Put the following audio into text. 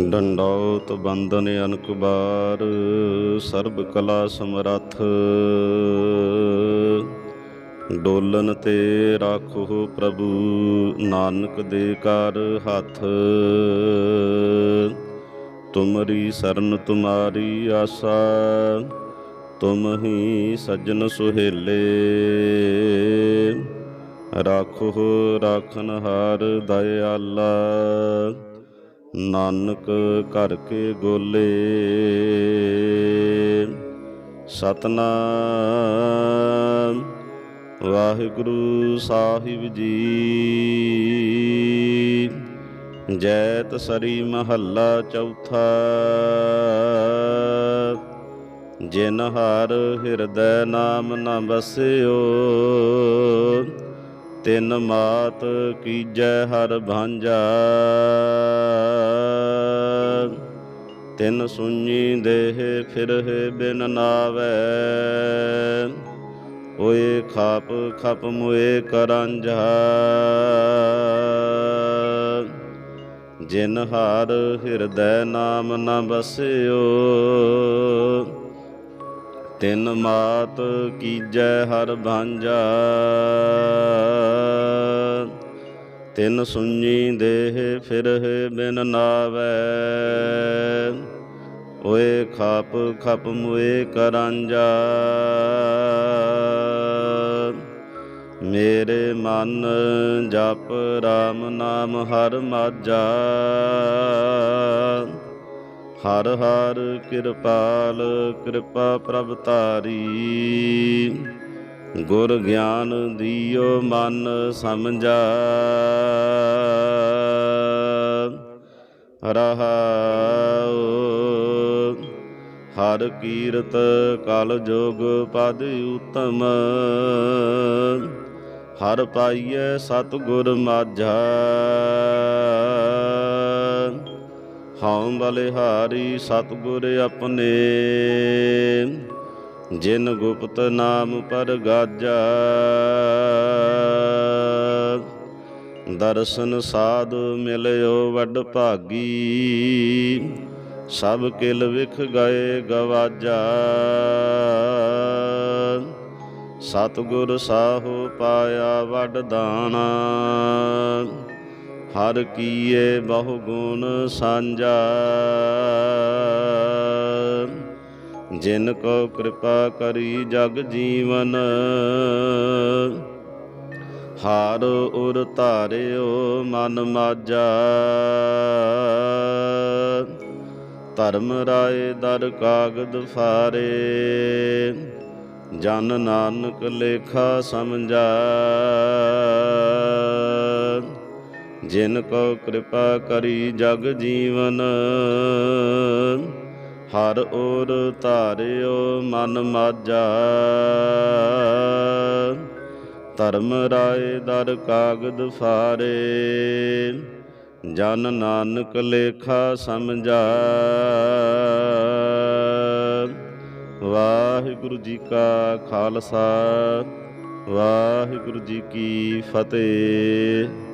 ਡੰਡੌਤ ਬੰਦਨ ਅਨਕਬਾਰ ਸਰਬ ਕਲਾ ਸਮਰੱਥ। ਡੋਲਨ ਤੇ ਰਾਖੋ ਪ੍ਰਭੂ, ਨਾਨਕ ਦੇ ਕਰ ਹੱਥ। ਤੁਮਰੀ ਸਰਨ ਤੁਮਾਰੀ ਆਸਾ, ਤੁਮ ਹੀ ਸੱਜਣ ਸੁਹੇਲੇ। ਰਾਖੋ ਰਾਖਨ ਹਾਰ ਦਇਆਲਾ। ਨਾਨਕ ਘਰ ਕੇ ਗੋਲੇ ਸਤਨਾਮ। ਵਾਹਿਗੁਰੂ ਸਾਹਿਬ ਜੀ। ਜੈਤ ਸਰੀ ਮਹੱਲਾ ਚੌਥਾ। ਜਿਨ ਹਰ ਹਿਰਦੈ ਨਾਮ ਨ ਬਸਿਓ। ਤਿੰਨ ਮਾਤ ਕੀਜੈ ਹਰ ਭਾਂਜਾ। ਤਿਨ ਸੁਣੀ ਦੇਹ ਫਿਰਹਿ ਬਿਨ ਨਾਵੈ। ਓਏ ਖਾਪ ਖਪ ਮੁਏ ਕਰਾਂਝਾ ਜਿਨ ਹਾਰ ਹਿਰਦੈ ਨਾਮ ਨ ਬਸਿਓ। ਤਿਨ ਮਾਤ ਕੀਜੈ ਹਰ ਭਾਂਜਾ। ਤਿਨ ਸੁਣੀ ਦੇਹ ਫਿਰਹਿ ਬਿਨ ਨਾਵੈ। ਓਏ ਖਾਪ ਖਪ ਮੁਏ ਕਰਾਂਜਾ। ਮੇਰੇ ਮਨ ਜਪ RAM ਨਾਮ ਹਰ ਮਾਝਾ ਹਰ ਹਰ ਕਿਰਪਾਲ ਕਿਰਪਾ ਪ੍ਰਭ ਤਾਰੀ ਗੁਰ ਗਿਆਨ ਦਿਓ ਮਨ ਸਮਝਾ। ਰਹਾਉ। ਹਰ ਕੀਰਤ ਕਲ ਜੋਗ ਪਦ ਉਤਮ। ਹਰ ਪਾਈਐ ਸਤ ਗੁਰ ਮਾਝਾ। ਹਉ ਬਲਿਹਾਰੀ ਸਤ ਆਪਣੇ। ਜਿਨ ਗੁਪਤ ਨਾਮ ਪਰ ਗਾਜਾ, ਦਰਸ਼ਨ ਸਾਧ ਮਿਲਿਓ ਵੱਡ ਭਾਗੀ। ਸਭ ਕਿਲ ਵਿਖ ਗਏ ਗਵਾਜਾ, ਸਤਿਗੁਰ ਸਾਹੋ ਪਾਇਆ ਵੱਡ ਦਾਣਾ। ਹਰ ਕੀਏ ਬਹੁ ਗੁਣ ਸਾਂਝਾ। ਜਿਨ ਕੋ ਕਿਰਪਾ ਕਰੀ ਜਗ ਜੀਵਨ, ਹਾਰ ਉਰ ਧਾਰਿਓ ਮਨ ਮਾਜਾ। ਧਰਮ ਰਾਏ ਦਰ ਕਾਗਦ ਫਾਰੇ, ਜਨ ਨਾਨਕ ਲੇਖਾ ਸਮਝਾ। ਜਿਨ ਕੋ ਕਿਰਪਾ ਕਰੀ ਜਗ ਜੀਵਨ, ਹਰ ਔਰ ਧਾਰਿਓ ਮਨ ਮਾਜਾ। ਧਰਮ ਰਾਏ ਦਰ ਕਾਗਦ ਫਾਰੇ, ਜਨ ਨਾਨਕ ਲੇਖਾ ਸਮਝਾ। ਵਾਹਿਗੁਰੂ ਜੀ ਕਾ ਖਾਲਸਾ, ਵਾਹਿਗੁਰੂ ਜੀ ਕੀ ਫਤਿਹ।